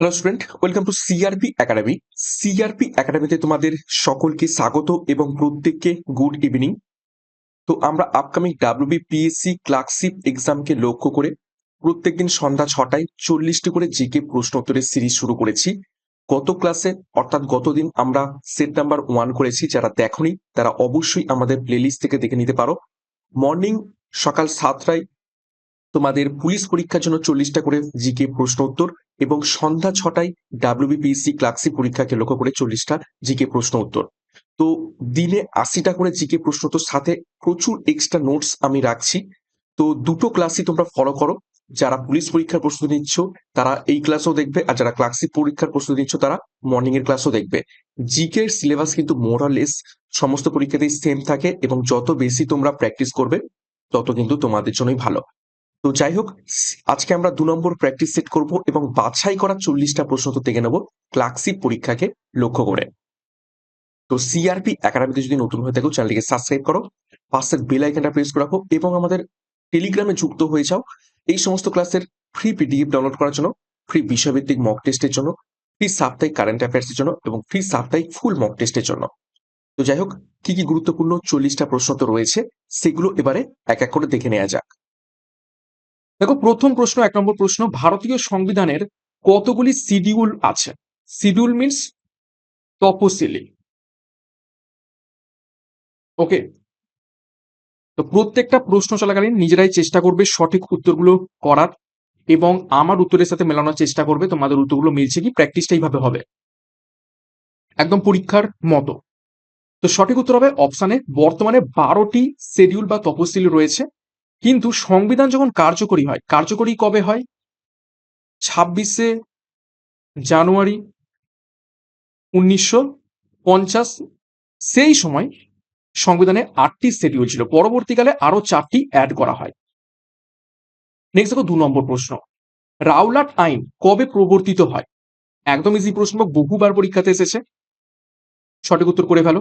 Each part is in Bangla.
Hello student welcome to CRP academy CRP একাডেমিতে তোমাদের সকলকে স্বাগত এবং প্রত্যেককে গুড ইভিনিং তো আমরা আপকামিং ডাব্লিউবি পিএসসি ক্লার্কশিপ এক্সামকে লক্ষ্য করে প্রত্যেকদিন সন্ধ্যা ছটায় চল্লিশটি করে জিকে প্রশ্ন উত্তরের সিরিজ শুরু করেছি। গত ক্লাসে অর্থাৎ গতদিন আমরা সেট নাম্বার ওয়ান করেছি, যারা দেখনি, তারা অবশ্যই আমাদের প্লেলিস্ট থেকে দেখে নিতে পারো। মর্নিং সকাল সাতটায় তোমাদের পুলিশ পরীক্ষার জন্য চল্লিশটা করে জিকে প্রশ্ন উত্তর এবং সন্ধ্যা ছটায় ডাব্লিউবিপিএসসি ক্লার্কশিপ পরীক্ষাকে লক্ষ্য করে চল্লিশটা জিকে প্রশ্ন উত্তর তো দিনে আশিটা করে জিকে প্রশ্ন উত্তর সাথে প্রচুর এক্সট্রা নোটস আমি রাখছি। তো দুটো ক্লাসই তোমরা ফলো করো। যারা পুলিশ পরীক্ষার প্রস্তুতি নিচ্ছ, তারা এই ক্লাসও দেখবে আর যারা ক্লার্কশিপ পরীক্ষার প্রস্তুতি নিচ্ছ, তারা মর্নিং এর ক্লাসও দেখবে। জিকে এর সিলেবাস কিন্তু মোরালেস সমস্ত পরীক্ষাতেই সেম থাকে এবং যত বেশি তোমরা প্র্যাকটিস করবে, তত কিন্তু তোমাদের জন্যই ভালো। তো যাই হোক, আজকে আমরা দু নম্বর প্র্যাকটিস সেট করব এবং বাছাই করা চল্লিশটা প্রশ্ন তো দেখে নেব ক্লার্কশিপ পরীক্ষাকে লক্ষ্য করে। তো সিআরপি একাডেমিতে যদি নতুন হয়ে থাকো চ্যানেলটিকে সাবস্ক্রাইব করো পাশের বেল আইকনটা প্রেস করে রাখো এবং আমাদের টেলিগ্রামে যুক্ত হয়ে যাও। এই সমস্ত ক্লাসের ফ্রি পিডিএফ ডাউনলোড করার জন্য ফ্রি বিষয়ভিত্তিক মক টেস্টের জন্য ফ্রি সাপ্তাহিক কারেন্ট অ্যাফেয়ার্সের জন্য এবং ফ্রি সাপ্তাহিক ফুল মক টেস্টের জন্য। তো যাই হোক, কি কি গুরুত্বপূর্ণ চল্লিশটা প্রশ্ন তো রয়েছে, সেগুলো এবারে এক এক করে দেখে নেওয়া যাক। দেখো, প্রথম প্রশ্ন, এক নম্বর প্রশ্ন, ভারতীয় সংবিধানের কতগুলি শিডিউল আছে? শিডিউল মিনস তপশিলি। ওকে? তো প্রত্যেকটা প্রশ্ন চলাকালীন নিজেরাই চেষ্টা করবে সঠিক উত্তরগুলো করার এবং আমার উত্তরের সাথে মেলানোর চেষ্টা করবে। তোমাদের উত্তরগুলো মিলছে কি? প্র্যাকটিসটা এইভাবে হবে। একদম পরীক্ষার মতো। তো সঠিক উত্তর হবে অপশানে বর্তমানে বারোটি শিডিউল বা তপশিলি রয়েছে। কিন্তু সংবিধান যখন কার্যকরী হয়, কার্যকরী কবে হয়? ছাব্বিশে জানুয়ারি উনিশশো পঞ্চাশ। সেই সময় সংবিধানে আটটি শিডিউল ছিল পরবর্তীকালে আরও চারটি অ্যাড করা হয়। নেক্সট দেখো দু নম্বর প্রশ্ন। রাওলাট আইন কবে প্রবর্তিত হয়? একদম ইজি প্রশ্ন, বহুবার পরীক্ষাতে এসেছে। সঠিক উত্তর করে ফেলো।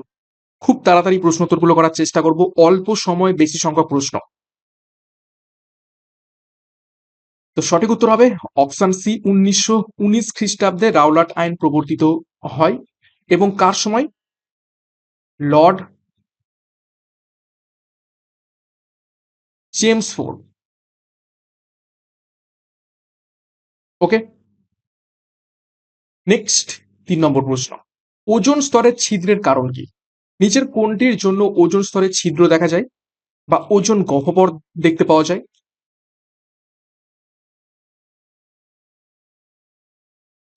খুব তাড়াতাড়ি প্রশ্ন উত্তরগুলো করার চেষ্টা করব। অল্প সময়, বেশি সংখ্যক প্রশ্ন। তো সঠিক উত্তর হবে অপশন সি, উনিশশো উনিশ খ্রিস্টাব্দে রাওলাট আইন প্রবর্তিত হয় এবং কার সময়? Lord James Ford. Okay. Next, তিন নম্বর প্রশ্ন। ওজন স্তরের ছিদ্রের কারণ কি? নিচের কোনটির জন্য ওজন স্তরের ছিদ্র দেখা যায় বা ওজন গহ্বর দেখতে পাওয়া যায়।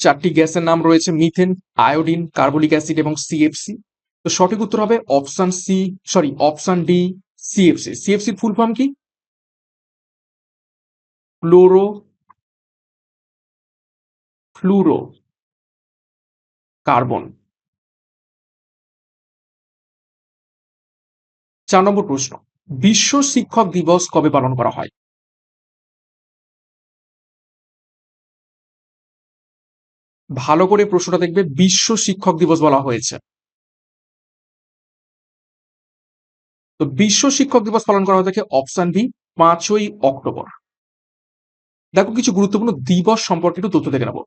চারটি গ্যাসের নাম রয়েছে মিথেন, আয়োডিন, কার্বলিক অ্যাসিড এবং সিএফসি তো সঠিক উত্তর হবে option C sorry option D CFC সিএফসির full form কি? Fluoro, fluoro, carbon. চার নম্বর প্রশ্ন, বিশ্ব শিক্ষক দিবস কবে পালন করা হয়? ভালো করে প্রশ্নটা দেখবে বিশ্ব শিক্ষক দিবস বলা হয়েছে। তো বিশ্ব শিক্ষক দিবস পালন করা হয়ে থাকে অপশন বি, পাঁচই অক্টোবর। দেখো কিছু গুরুত্বপূর্ণ দিবস সম্পর্কে একটু তথ্য দেখে নেব।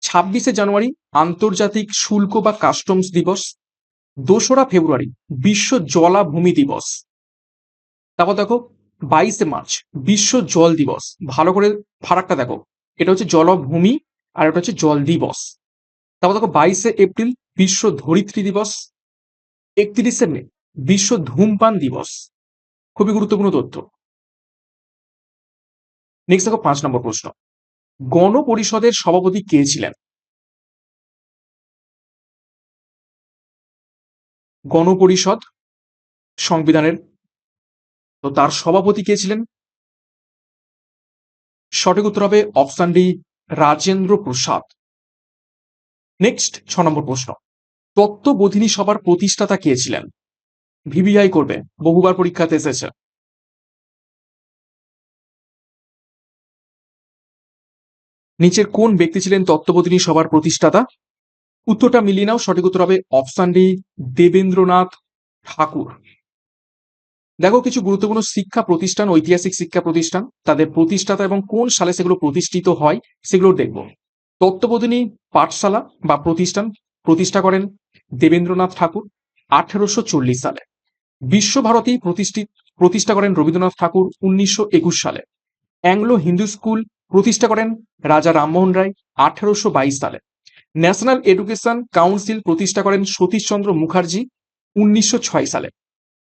ছাব্বিশে জানুয়ারি, আন্তর্জাতিক শুল্ক বা কাস্টমস দিবস। দোসরা ফেব্রুয়ারি, বিশ্ব জলাভূমি দিবস। তারপর দেখো, বাইশে মার্চ, বিশ্ব জল দিবস। ভালো করে ফারাকটা দেখো। এটা হচ্ছে জলভূমি আর এটা হচ্ছে জল দিবস। তারপর দেখো বাইশে এপ্রিল বিশ্ব ধরিত্রী দিবস, একত্রিশে মে বিশ্ব ধূমপান দিবস। খুবই গুরুত্বপূর্ণ তথ্য। নেক্সট দেখো পাঁচ নম্বর প্রশ্ন। গণপরিষদের সভাপতি কে ছিলেন? গণপরিষদ সংবিধানের, তো তার সভাপতি কে ছিলেন? সঠিক উত্তর হবে option D Rajendra Prasad next ছ নম্বর প্রশ্ন। তত্ত্ববোধিনী সভার প্রতিষ্ঠাতা কে ছিলেন? ভিভিআই করবে, বহুবার পরীক্ষাতে এসেছে। নিচের কোন ব্যক্তি ছিলেন তত্ত্ববোধিনী সভার প্রতিষ্ঠাতা? উত্তরটা মিলিয়ে নাও, সঠিক উত্তর হবে অপশন ডি, দেবেন্দ্রনাথ ঠাকুর। দেখো, কিছু গুরুত্বপূর্ণ শিক্ষা প্রতিষ্ঠান, ঐতিহাসিক শিক্ষা প্রতিষ্ঠান, তাদের প্রতিষ্ঠাতা এবং কোন সালে সেগুলো প্রতিষ্ঠিত হয়, সেগুলো দেখব। তত্ত্ববোধিনী পাঠশালা বা প্রতিষ্ঠান প্রতিষ্ঠা করেন দেবেন্দ্রনাথ ঠাকুর আঠেরোশো চল্লিশ সালে। বিশ্বভারতী প্রতিষ্ঠিত প্রতিষ্ঠা করেন রবীন্দ্রনাথ ঠাকুর উনিশশো একুশ সালে। অ্যাংলো হিন্দু স্কুল প্রতিষ্ঠা করেন রাজা রামমোহন রায় আঠেরোশো বাইশ সালে। ন্যাশনাল এডুকেশন কাউন্সিল প্রতিষ্ঠা করেন সতীশচন্দ্র মুখার্জি উনিশশো ছয় সালে।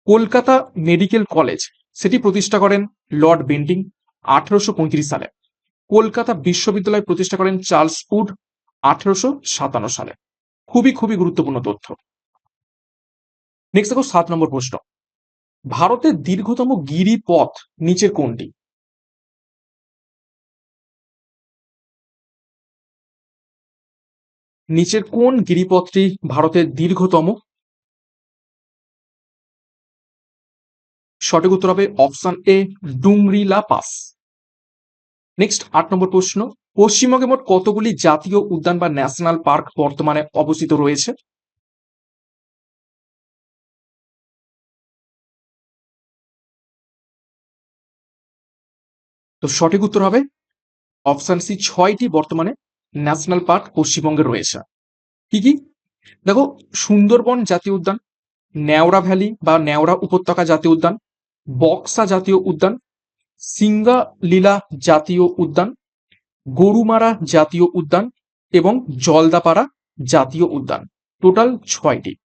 কলকাতা মেডিকেল কলেজ, সেটি প্রতিষ্ঠা করেন লর্ড বেন্ডিং আঠেরোশো পঁয়ত্রিশ সালে। কলকাতা বিশ্ববিদ্যালয় প্রতিষ্ঠা করেন চার্লস উড আঠেরোশো সাতান্ন সালে। খুবই খুবই গুরুত্বপূর্ণ তথ্য। নেক্সট দেখো, সাত নম্বর প্রশ্ন। ভারতের দীর্ঘতম গিরিপথ নিচের কোনটি? নিচের কোন গিরিপথটি ভারতের দীর্ঘতম সঠিক উত্তর হবে option A Dungrila pass next, আট নম্বর প্রশ্ন, পশ্চিমবঙ্গে মোট কতগুলি জাতীয় উদ্যান বা ন্যাশনাল পার্ক বর্তমানে অবস্থিত রয়েছে? তো সঠিক উত্তর হবে অপশন সি, ছয়টি বর্তমানে ন্যাশনাল পার্ক পশ্চিমবঙ্গে রয়েছে। কি কি? দেখো, সুন্দরবন জাতীয় উদ্যান নেওড়া ভ্যালি বা নেওড়া উপত্যকা জাতীয় উদ্যান বক্সা জাতীয় উদ্যান সিঙ্গালীলা জাতীয় উদ্যান, গরুমারা জাতীয় উদ্যান এবং জলদাপাড়া জাতীয় উদ্যান। টোটাল ছয়টি।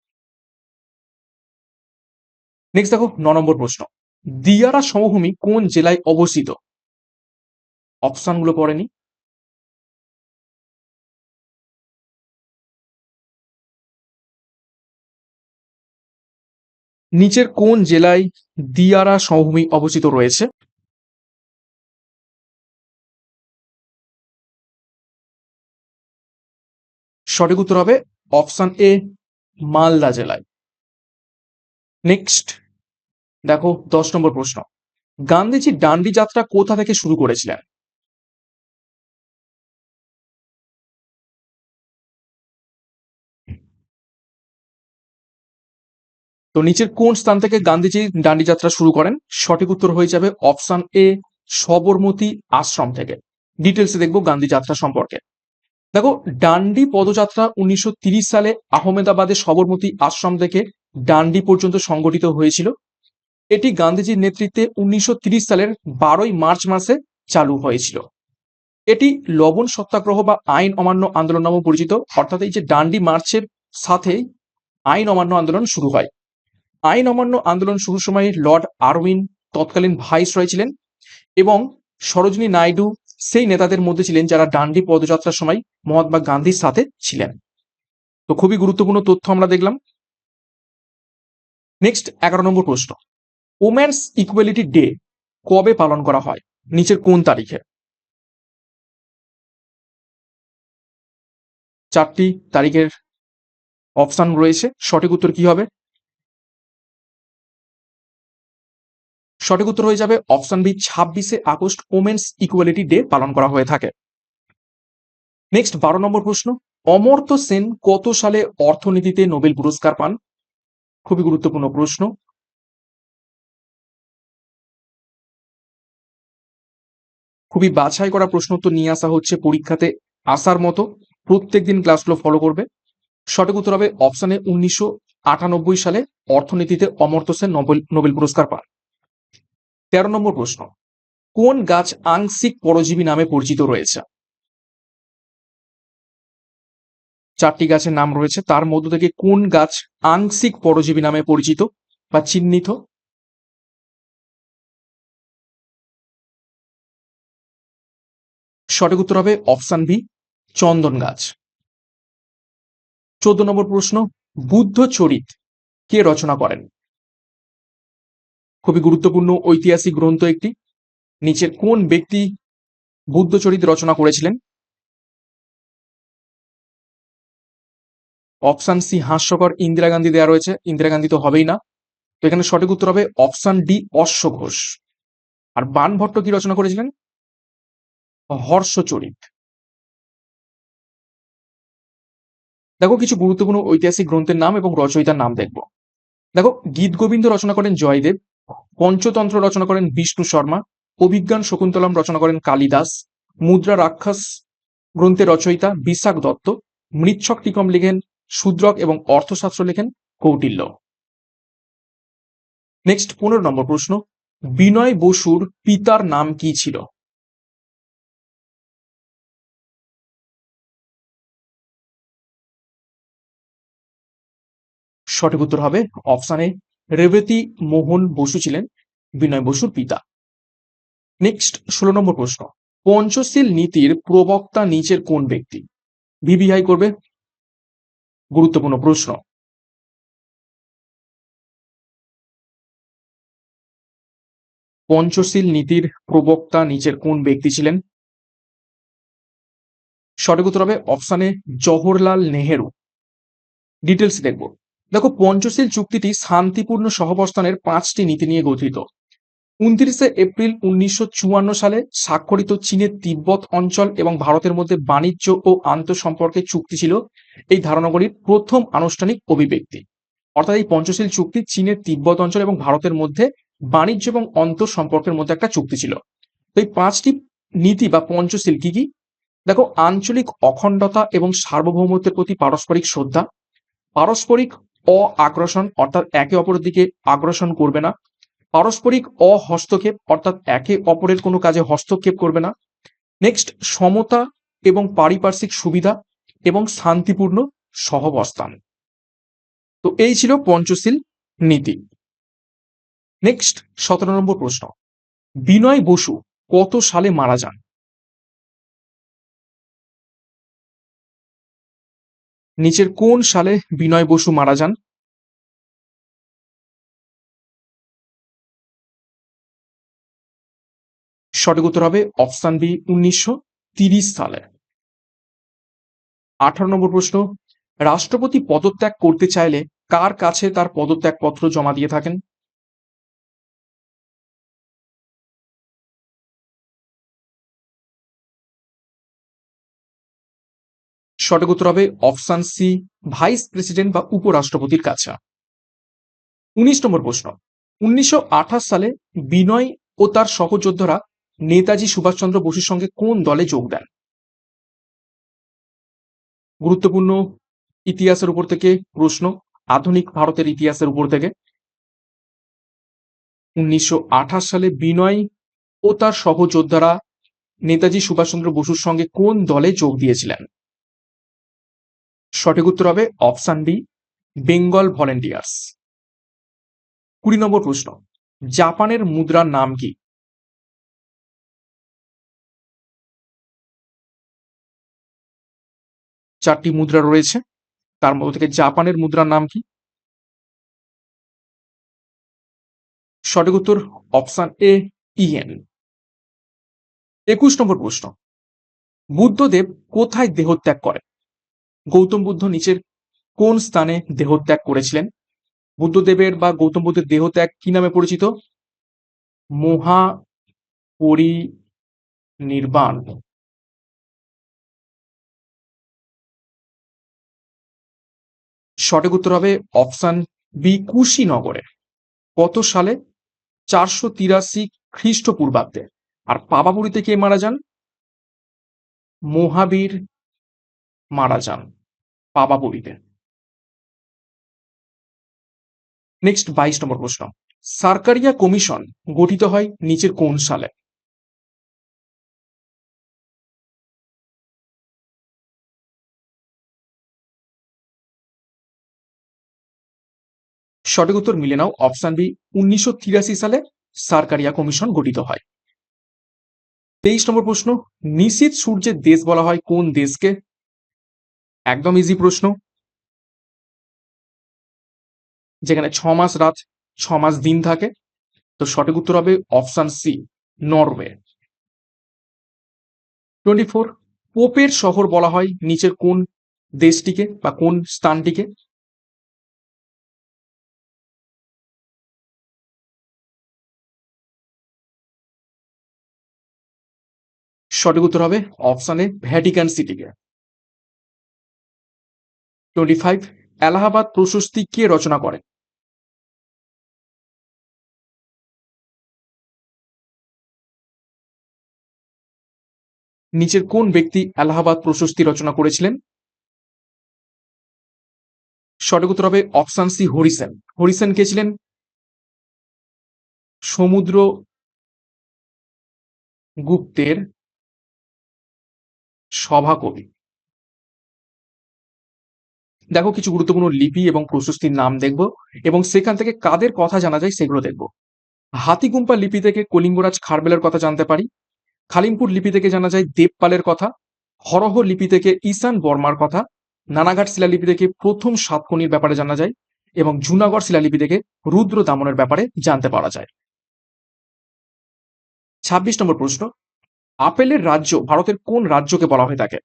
নেক্সট দেখো, ন নম্বর প্রশ্ন। দিয়ারা সমভূমি কোন জেলায় অবস্থিত? অপশনগুলো পড়েনি নিচের কোন জেলায় দিয়ারা সমভূমি অবস্থিত রয়েছে? সঠিক উত্তর হবে অপশন এ, মালদা জেলায়। নেক্সট, দেখো দশ নম্বর প্রশ্ন। গান্ধীজি ডান্ডি যাত্রা কোথা থেকে শুরু করেছিলেন? তো নিচের কোন স্থান থেকে গান্ধীজি ডান্ডি যাত্রা শুরু করেন? সঠিক উত্তর হয়ে যাবে অপশন এ, সবরমতী আশ্রম থেকে। ডিটেলসে দেখব গান্ধী যাত্রা সম্পর্কে। দেখো, ডান্ডি পদযাত্রা উনিশশো সালে আহমেদাবাদে সবরমতী আশ্রম থেকে ডান্ডি পর্যন্ত সংগঠিত হয়েছিল। এটি গান্ধীজির নেতৃত্বে উনিশশো সালের বারোই মার্চ মাসে চালু হয়েছিল। এটি লবণ সত্যাগ্রহ বা আইন অমান্য আন্দোলন নামে পরিচিত। অর্থাৎ এই যে ডান্ডি মার্চের সাথে আইন অমান্য আন্দোলন শুরু হয়। আইন অমান্য আন্দোলন শুরুর সময় লর্ড আরউইন তৎকালীন ভাইস রয় ছিলেন এবং সরোজিনী নাইডু সেই নেতাদের মধ্যে ছিলেন যারা ডান্ডি পদযাত্রার সময় মহাত্মা গান্ধীর সাথে ছিলেন। তো খুবই গুরুত্বপূর্ণ তথ্য আমরা দেখলাম। নেক্সট এগারো নম্বর প্রশ্ন। ওম্যান্স ইকুয়ালিটি ডে কবে পালন করা হয়? নিচের কোন তারিখে? চারটি তারিখের অপশন রয়েছে। সঠিক উত্তর কি হবে? সঠিক উত্তর হয়ে যাবে অপশন বি, ছাব্বিশে আগস্ট ওমেন্স ইকুয়ালিটি ডে পালন করা হয়ে থাকে। নেক্সট বারো নম্বর প্রশ্ন, অমর্ত্য সেন কত সালে অর্থনীতিতে নোবেল পুরস্কার পান? খুবই গুরুত্বপূর্ণ প্রশ্ন। খুবই বাছাই করা প্রশ্ন তো নিয়ে আসা হচ্ছে পরীক্ষাতে আসার মতো। প্রত্যেকদিন ক্লাসগুলো ফলো করবে। সঠিক উত্তর হবে অপশানে উনিশশো আটানব্বই সালে অর্থনীতিতে অমর্ত্য সেন নোবেল নোবেল পুরস্কার পান। তেরো নম্বর প্রশ্ন, কোন গাছ আংশিক পরজীবী নামে পরিচিত রয়েছে? চারটি গাছের নাম রয়েছে, তার মধ্য থেকে কোন গাছ আংশিক পরজীবী নামে পরিচিত বা চিহ্নিত? সঠিক উত্তর হবে অপশন বি, চন্দন গাছ। চোদ্দ নম্বর প্রশ্ন, বুদ্ধ চরিত কে রচনা করেন? খুবই গুরুত্বপূর্ণ ঐতিহাসিক গ্রন্থ একটি। নিচের কোন ব্যক্তি বুদ্ধচরিত রচনা করেছিলেন? অপশন সি হাস্যকর, ইন্দিরা গান্ধী দেওয়া রয়েছে। ইন্দিরা গান্ধী তো হবেই না। তো এখানে সঠিক উত্তর হবে অপশন ডি অশ্ব ঘোষ আর বানভট্ট কি রচনা করেছিলেন? হর্ষচরিত। দেখো, কিছু গুরুত্বপূর্ণ ঐতিহাসিক গ্রন্থের নাম এবং রচয়িতার নাম দেখব। দেখো, গীত গোবিন্দ রচনা করেন জয়দেব। পঞ্চতন্ত্র রচনা করেন বিষ্ণু শর্মা, অভিজ্ঞান শকুন্তলম রচনা করেন কালিদাস মুদ্রা রাক্ষস গ্রন্থের রচয়িতা বিশাখ দত্ত মৃচ্ছক টিকম লেখেন শূদ্রক এবং অর্থশাস্ত্র লেখেন কৌটিল্য। নেক্সট পনেরো নম্বর প্রশ্ন, বিনয় বসুর পিতার নাম কি ছিল? সঠিক উত্তর হবে অপশন এ রেবতী মোহন বসু ছিলেন বিনয় বসুর পিতা। নেক্সট ষোলো নম্বর প্রশ্ন। পঞ্চশীল নীতির প্রবক্তা নিচের কোন ব্যক্তি? ভিভিআই করবে। গুরুত্বপূর্ণ প্রশ্ন। পঞ্চশীল নীতির প্রবক্তা নিচের কোন ব্যক্তি ছিলেন? সঠিক উত্তর হবে অপশানে জওহরলাল নেহেরু। ডিটেলস দেখব। দেখো, পঞ্চশীল চুক্তিটি শান্তিপূর্ণ সহাবস্থানের পাঁচটি নীতি নিয়ে গঠিত। উনত্রিশে এপ্রিল উনিশশো চুয়ান্ন সালে স্বাক্ষরিত চীনের তিব্বত অঞ্চল এবং ভারতের মধ্যে বাণিজ্য ও আন্তঃসম্পর্কের চুক্তি ছিল এই ধারণাগুলির প্রথম আনুষ্ঠানিক অভিব্যক্তি। অর্থাৎ এই পঞ্চশীল চুক্তি চীনের তিব্বত অঞ্চল এবং ভারতের মধ্যে বাণিজ্য এবং অন্তর সম্পর্কের মধ্যে একটা চুক্তি ছিল। তো এই পাঁচটি নীতি বা পঞ্চশীল কি কি? দেখো, আঞ্চলিক অখণ্ডতা এবং সার্বভৌমত্বের প্রতি পারস্পরিক শ্রদ্ধা, পারস্পরিক অ অর্থাৎ একে অপরের দিকে আগ্রাসন করবে না। পারস্পরিক অহস্তক্ষেপ, অর্থাৎ একে অপরের কোনো কাজে হস্তক্ষেপ করবে না। নেক্সট সমতা এবং পারিপার্শ্বিক সুবিধা এবং শান্তিপূর্ণ সহবস্থান। তো এই ছিল পঞ্চশীল নীতি। নেক্সট সতেরো নম্বর প্রশ্ন। বিনয় বসু কত সালে মারা যান? নিচের কোন সালে বিনয় বসু মারা যান? সঠিক উত্তর হবে অপশান বি, উনিশশো সালে। আঠারো নম্বর প্রশ্ন, রাষ্ট্রপতি পদত্যাগ করতে চাইলে কার কাছে তার পদত্যাগপত্র জমা দিয়ে থাকেন? সঠিক উত্তর হবে অপশন সি, ভাইস প্রেসিডেন্ট বা উপরাষ্ট্রপতির কাছে। উনিশ নম্বর প্রশ্ন। উনিশশো আঠাশ সালে বিনয় ও তার সহযোদ্ধারা নেতাজি সুভাষচন্দ্র বসুর সঙ্গে কোন দলে যোগ দেন? গুরুত্বপূর্ণ ইতিহাসের উপর থেকে প্রশ্ন, আধুনিক ভারতের ইতিহাসের উপর থেকে। উনিশশো আঠাশ সালে বিনয় ও তার সহযোদ্ধারা নেতাজি সুভাষচন্দ্র বসুর সঙ্গে কোন দলে যোগ দিয়েছিলেন? সঠিক উত্তর হবে অপশন ডি, বেঙ্গল ভলেন্টিয়ার্স। কুড়ি নম্বর প্রশ্ন, জাপানের মুদ্রার নাম কি? চারটি মুদ্রা রয়েছে, তার মধ্যে থেকে জাপানের মুদ্রার নাম কি? সঠিক উত্তর অপশন এ ইএন একুশ নম্বর প্রশ্ন, বুদ্ধদেব কোথায় দেহত্যাগ করেন? গৌতম বুদ্ধ নিচের কোন স্থানে দেহত্যাগ করেছিলেন? বুদ্ধদেবের বা গৌতম বুদ্ধের দেহত্যাগ কি নামে পরিচিত? মহা পরিনির্বাণ সঠিক উত্তর হবে অপশন বি, কুশীনগরে। কত সালে? চারশো তিরাশি খ্রিস্টপূর্বাব্দে। আর পাবাপুরীতে কে মারা যান? মহাবীর মারা যান। পাবাপুরীতে নেক্সট বাইশ নম্বর প্রশ্ন। সার্কারিয়া কমিশন গঠিত হয় নিচের কোন সালে? সঠিক উত্তর মিলে নাও, অপশন বি, উনিশশো তিরাশি সালে সার্কারিয়া কমিশন গঠিত হয়। তেইশ নম্বর প্রশ্ন নিশীত সূর্যের দেশ বলা হয় কোন দেশকে? একদম ইজি প্রশ্ন। যেখানে ছ মাস রাত, ছ মাস দিন থাকে। তো সঠিক উত্তর হবে option C Norway twenty four পোপের শহর বলা হয় নিচের কোন দেশটিকে বা কোন স্থানটিকে? সঠিক উত্তর হবে অপশানে ভ্যাটিকান সিটিকে টোয়েন্টি ফাইভ এলাহাবাদ প্রশস্তি কে রচনা করেন নিচের কোন ব্যক্তি এলাহাবাদ প্রশস্তি রচনা করেছিলেন? সঠিক উত্তর হবে অপশন সি হরিসেন। হরিসেন কে ছিলেন? সমুদ্র গুপ্তের সভাকবি। দেখো কিছু গুরুত্বপূর্ণ লিপি এবং প্রশস্তির নাম দেখব এবং সেখান থেকে কাদের কথা জানা যায় সেগুলো দেখব। হাতিগুম্পা লিপি থেকে কলিঙ্গরাজ খারবেলের কথা জানতে পারি। খালিমপুর লিপি থেকে জানা যায় দেবপালের কথা। হরহ লিপি থেকে ঈশান বর্মার কথা। নানাঘাট শিলালিপি থেকে প্রথম সাতকনির ব্যাপারে জানা যায় এবং জুনাগড় শিলালিপি থেকে রুদ্র দামনের ব্যাপারে জানতে পারা যায়। ছাব্বিশ নম্বর প্রশ্ন। আপেলের রাজ্য ভারতের কোন রাজ্যকে বলা হয়ে থাকে?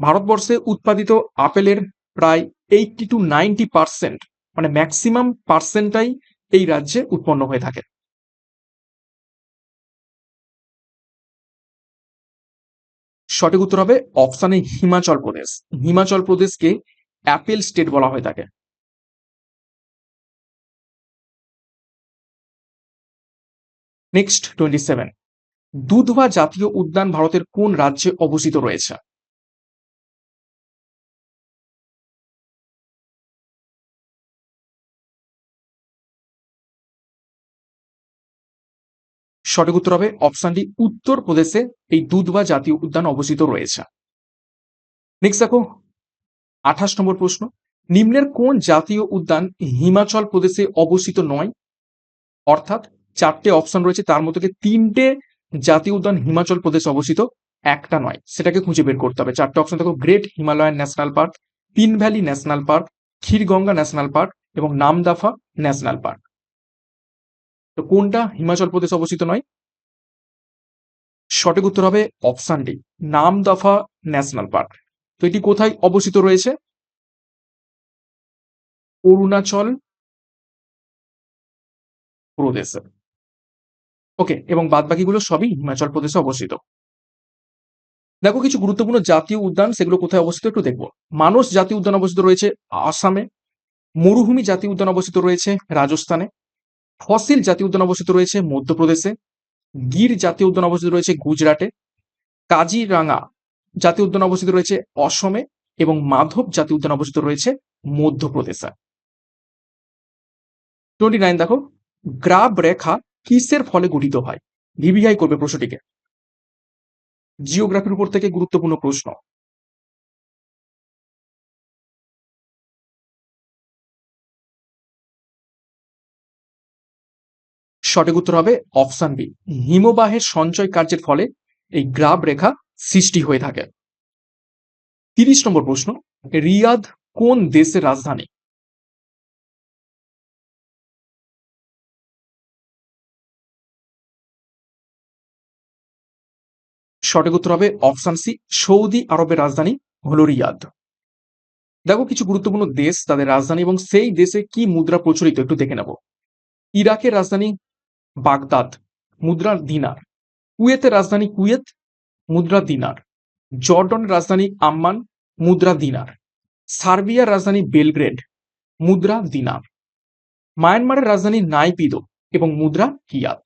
ভারতবর্ষে উৎপাদিত আপেলের প্রায় এইটটি টু নাইনটি পার্সেন্ট মানে ম্যাক্সিমাম পার্সেন্টটাই এই রাজ্যে উৎপন্ন হয়ে থাকে। সঠিক উত্তর হবে অপশানে হিমাচল প্রদেশ হিমাচল প্রদেশকে অ্যাপেল স্টেট বলা হয়ে থাকে। নেক্সট টোয়েন্টি সেভেন দুধবা জাতীয় উদ্যান ভারতের কোন রাজ্যে অবস্থিত রয়েছে? সঠিক উত্তর হবে অপশনটি উত্তর প্রদেশে এই দুধবা জাতীয় উদ্যান অবস্থিত রয়েছে। নেক্সট দেখো, আঠাশ নম্বর প্রশ্ন, নিম্নের কোন জাতীয় উদ্যান হিমাচল প্রদেশে অবস্থিত নয়? অর্থাৎ চারটে অপশন রয়েছে, তার মধ্যে তিনটে জাতীয় উদ্যান হিমাচল প্রদেশে অবস্থিত, একটা নয়। সেটাকে খুঁজে বের করতে হবে। চারটে অপশন দেখো great Himalayan national park pin valley national park Khirganga national park এবং নামদাফা ন্যাশনাল পার্ক তো কোনটা? হিমাচল প্রদেশ অবস্থিত নয়। সঠিক উত্তর হবে option D Namdapha national park তো এটি কোথায় অবস্থিত রয়েছে? অরুণাচল প্রদেশে। ওকে এবং বাদ বাকিগুলো সবই হিমাচল প্রদেশে অবস্থিত। দেখো কিছু গুরুত্বপূর্ণ জাতীয় উদ্যান, সেগুলো কোথায় অবস্থিত একটু দেখব। মানস জাতীয় উদ্যান অবস্থিত রয়েছে আসামে। মরুভূমি জাতীয় উদ্যান অবস্থিত রয়েছে রাজস্থানে। ফসিল জাতীয় উদ্যান অবস্থিত রয়েছে মধ্যপ্রদেশে, গির জাতীয় উদ্যান অবস্থিত রয়েছে গুজরাটে কাজিরাঙ্গা জাতীয় উদ্যান অবস্থিত রয়েছে অসমে এবং মাধব জাতীয় উদ্যান অবস্থিত রয়েছে মধ্যপ্রদেশে। টোয়েন্টি নাইন দেখো, গ্রাব রেখা কিসের ফলে গঠিত হয়? ভিভিআই করবে প্রশ্নটিকে। জিওগ্রাফির উপর থেকে গুরুত্বপূর্ণ প্রশ্ন। সঠিক উত্তর হবে অপশন বি। হিমবাহের সঞ্চয় কার্যের ফলে এই গ্রাব রেখা সৃষ্টি হয়ে থাকে। তিরিশ নম্বর প্রশ্ন, রিয়াদ কোন দেশের রাজধানী? সঠিক উত্তর হবে অপশন সি, সৌদি আরবের রাজধানী হল রিয়াদ। দেখো, কিছু গুরুত্বপূর্ণ দেশ তাদের রাজধানী এবং সেই দেশে কি মুদ্রা প্রচলিত একটু দেখে নেব। ইরাকের রাজধানী বাগদাদ, মুদ্রা দিনার। কুয়েতের রাজধানী কুয়েত, মুদ্রা দিনার। জর্ডনের রাজধানী আম্মান, মুদ্রা দিনার। সার্বিয়ার রাজধানী বেলগ্রেড, মুদ্রা দিনার। মায়ানমারের রাজধানী নাইপিদো এবং মুদ্রা কিয়াত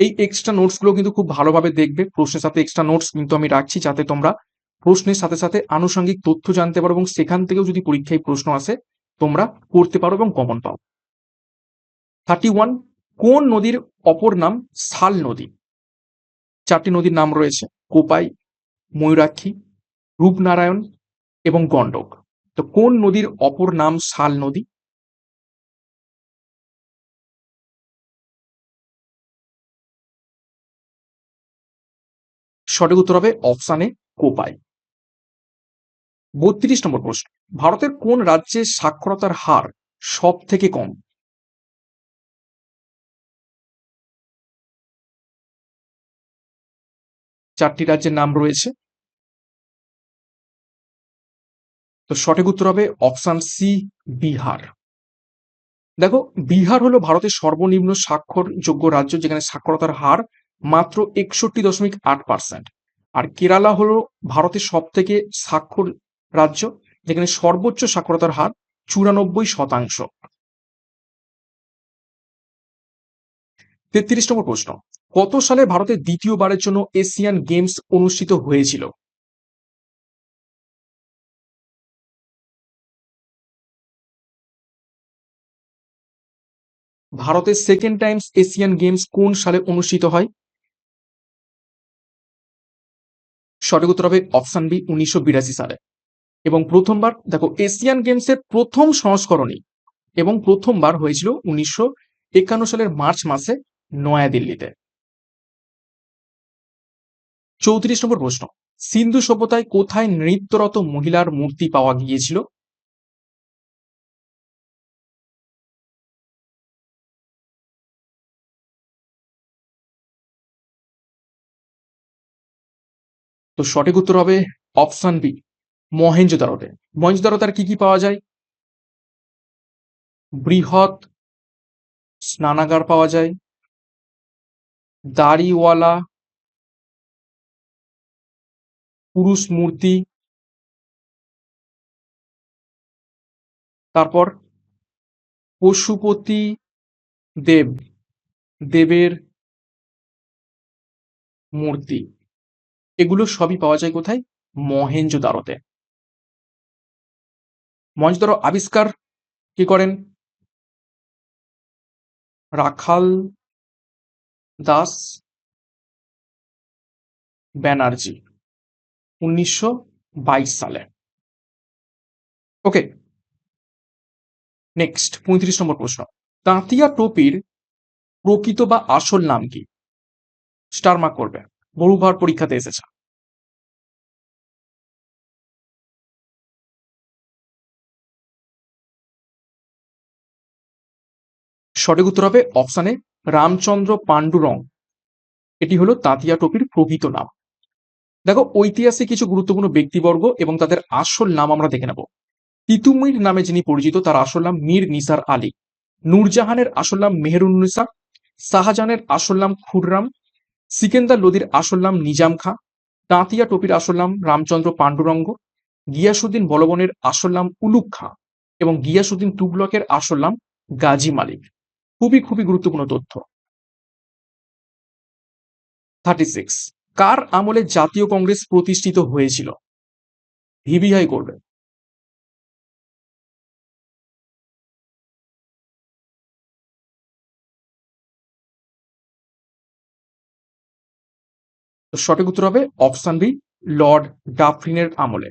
এই এক্সট্রা নোটসগুলো কিন্তু খুব ভালোভাবে দেখবে। প্রশ্নের সাথে এক্সট্রা নোটস কিন্তু আমি রাখছি যাতে তোমরা প্রশ্নের সাথে সাথে আনুষঙ্গিক তথ্য জানতে পারো এবং সেখান থেকেও যদি পরীক্ষায় প্রশ্ন আসে, তোমরা করতে পারো এবং কমন পাও। থার্টি ওয়ান, কোন নদীর অপর নাম শাল নদী? চারটি নদীর নাম রয়েছে, কোপাই, ময়ূরাক্ষী, রূপনারায়ণ এবং গণ্ডক। তো কোন নদীর অপর নাম শাল নদী? সঠিক উত্তর হবে অপশানে কোপাই। বত্রিশ নম্বর প্রশ্ন, ভারতের কোন রাজ্যে সাক্ষরতার হার সব থেকে কম? চারটি রাজ্যের নাম রয়েছে। তো সঠিক উত্তর হবে অপশন সি বিহার। দেখো, বিহার হলো ভারতের সর্বনিম্ন স্বাক্ষরযোগ্য রাজ্য যেখানে সাক্ষরতার হার মাত্র একষট্টি দশমিক আট পার্সেন্ট আর কেরালা হলো ভারতের সব থেকে স্বাক্ষর রাজ্য যেখানে সর্বোচ্চ সাক্ষরতার হার চুরানব্বই শতাংশ। তেত্রিশ নম্বর প্রশ্ন কত সালে ভারতে দ্বিতীয়বারের জন্য এশিয়ান গেমস অনুষ্ঠিত হয়েছিল? ভারতের সেকেন্ড টাইমস এশিয়ান গেমস কোন সালে অনুষ্ঠিত হয়? সঠিক উত্তর হবে অপশন বি উনিশশো বিরাশি সালে। এবং প্রথমবার, দেখো, এশিয়ান গেমসের প্রথম সংস্করণই এবং প্রথমবার হয়েছিল উনিশশো একান্ন সালের মার্চ মাসে নয়াদিল্লিতে। চৌত্রিশ নম্বর প্রশ্ন। সিন্ধু সভ্যতায় কোথায় নৃত্যরত মহিলার মূর্তি পাওয়া গিয়েছিল? তো সঠিক উত্তর হবে অপশন বি মহেঞ্জোদারোতে মহেঞ্জোদারোতে আর কি কি পাওয়া যায়? বৃহৎ স্নানাগার পাওয়া যায়, দাড়িওয়ালা পুরুষ মূর্তি। তারপর পশুপতি দেব, দেবের মূর্তি। এগুলো সবই পাওয়া যায় কোথায়? মহেঞ্জোদারোতে মহেঞ্জোদারো আবিষ্কার কি করেন? রাখাল দাস ব্যানার্জি। উনিশশো বাইশ সালে। ওকে নেক্সট পঁয়ত্রিশ নম্বর প্রশ্ন। তাঁতিয়া টোপির প্রকৃত বা আসল নাম কি? স্টার মার্ক করবে। বহুবার পরীক্ষাতে এসেছে। সঠিক উত্তর হবে অপশানে রামচন্দ্র পাণ্ডুরং। এটি হলো তাঁতিয়া টোপির প্রকৃত নাম। দেখো, ঐতিহাসিক কিছু গুরুত্বপূর্ণ ব্যক্তিবর্গ এবং তাদের আসল নাম আমরা দেখে নেব। তিতুমির নামে যিনি পরিচিত, তার আসল নাম মীর নিসার আলী। নূরজাহানের আসল নাম মেহেরুন্নিসা শাহজাহানের আসল নাম খুররাম। সিকেন্দার লোদির আসল নাম নিজাম খাঁ। তাঁতিয়া টোপির আসল নাম রামচন্দ্র পাণ্ডুরঙ্গ। গিয়াসুদ্দিন বলবনের আসল নাম উলুক খাঁ এবং গিয়াসুদ্দিন তুগলকের আসল নাম গাজী মালিক। খুবই খুবই গুরুত্বপূর্ণ তথ্য। থার্টি সিক্স কার আমলে জাতীয় কংগ্রেস প্রতিষ্ঠিত হয়েছিল? ভিভিআই করবে সঠিক উত্তর হবে অপশন বি, লর্ড ডাফরিনের আমলে,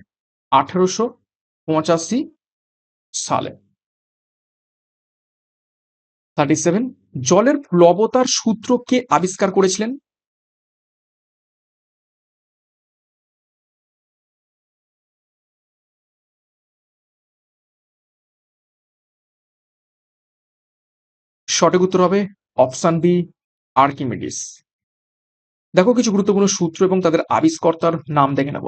আঠারোশো পঁচাশি সালে। থার্টি সেভেন, জলের প্লবতার সূত্র কে আবিষ্কার করেছিলেন? সঠিক উত্তর হবে অপশন বি, আর্কিমিডিস। দেখো কিছু গুরুত্বপূর্ণ সূত্র এবং তাদের আবিষ্কর্তার নাম দেখে নেব।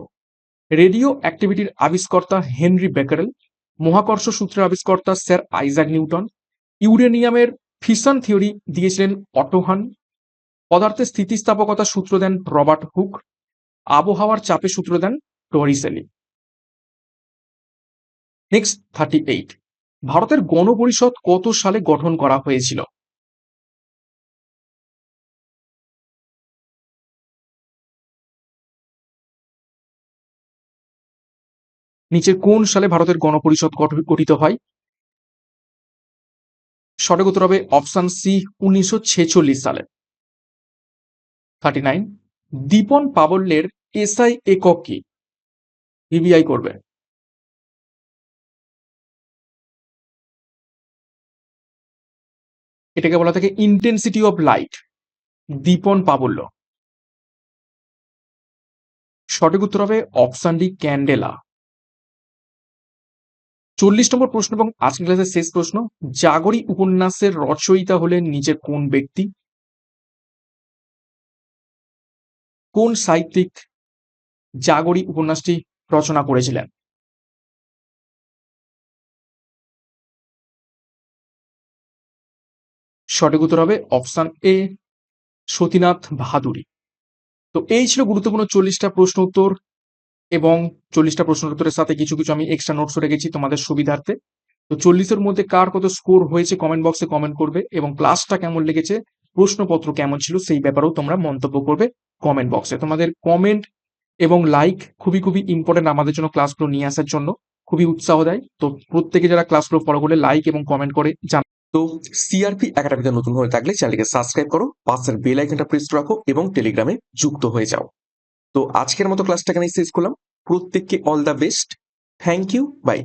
রেডিও অ্যাক্টিভিটির আবিষ্কর্তা হেনরি বেকারেল, মহাকর্ষ সূত্রের আবিষ্কর্তা স্যার আইজাক নিউটন, ইউরেনিয়ামের ফিশন থিওরি দিয়েছিলেন অটোহান, পদার্থের স্থিতিস্থাপকতা সূত্র দেন রবার্ট হুক, আবহাওয়ার চাপে সূত্র দেন টরিসেলি নেক্সট থার্টি এইট। ভারতের গণপরিষদ কত সালে গঠন করা হয়েছিল? নিচে কোন সালে ভারতের গণপরিষদ গঠ- গঠিত হয়? সঠিক উত্তর হবে অপশন সি, উনিশশো ছেচল্লিশ সালে। থার্টি নাইন, দীপন পাবল্যের এসআই একক কি? ভিভিআই করবে। এটাকে বলা থাকে ইন্টেন্সিটি অফ লাইট দীপন প্রাবল্য। সঠিক উত্তর হবে অপশন ডি ক্যান্ডেলা চল্লিশ নম্বর প্রশ্ন এবং আজকের ক্লাসের শেষ প্রশ্ন, জাগরি উপন্যাসের রচয়িতা হলেন নিজের কোন ব্যক্তি? কোন সাহিত্যিক জাগরি উপন্যাসটি রচনা করেছিলেন? সঠিক উত্তর হবে অপশন এ, সতীনাথ বাহাদুরি। তো এই ছিল গুরুত্বপূর্ণ চল্লিশটা প্রশ্ন উত্তর এবং চল্লিশটা প্রশ্ন উত্তরের সাথে কিছু কিছু আমি এক্সট্রা নোটস রেখেছি তোমাদের সুবিধার্থে। তো চল্লিশের মধ্যে কার কত স্কোর হয়েছে কমেন্ট বক্সে কমেন্ট করবে এবং ক্লাসটা কেমন লেগেছে, প্রশ্নপত্র কেমন ছিল সেই ব্যাপারেও তোমরা মন্তব্য করবে কমেন্ট বক্সে তোমাদের কমেন্ট এবং লাইক খুবই খুবই ইম্পর্টেন্ট আমাদের জন্য ক্লাসগুলো নিয়ে আসার জন্য, খুবই উৎসাহ দেয়। তো প্রত্যেকে যারা ক্লাসগুলো ফলো করলে লাইক এবং কমেন্ট করে জান তো সিআরপি একাডেমিতে নতুন হয়ে থাকলে চ্যানেলকে সাবস্ক্রাইব করো, পাশের বেল আইকনটা প্রেস রাখো এবং টেলিগ্রামে যুক্ত হয়ে যাও। তো আজকের মতো ক্লাসটা এখানে শেষ করলাম। প্রত্যেককে all the best thank you bye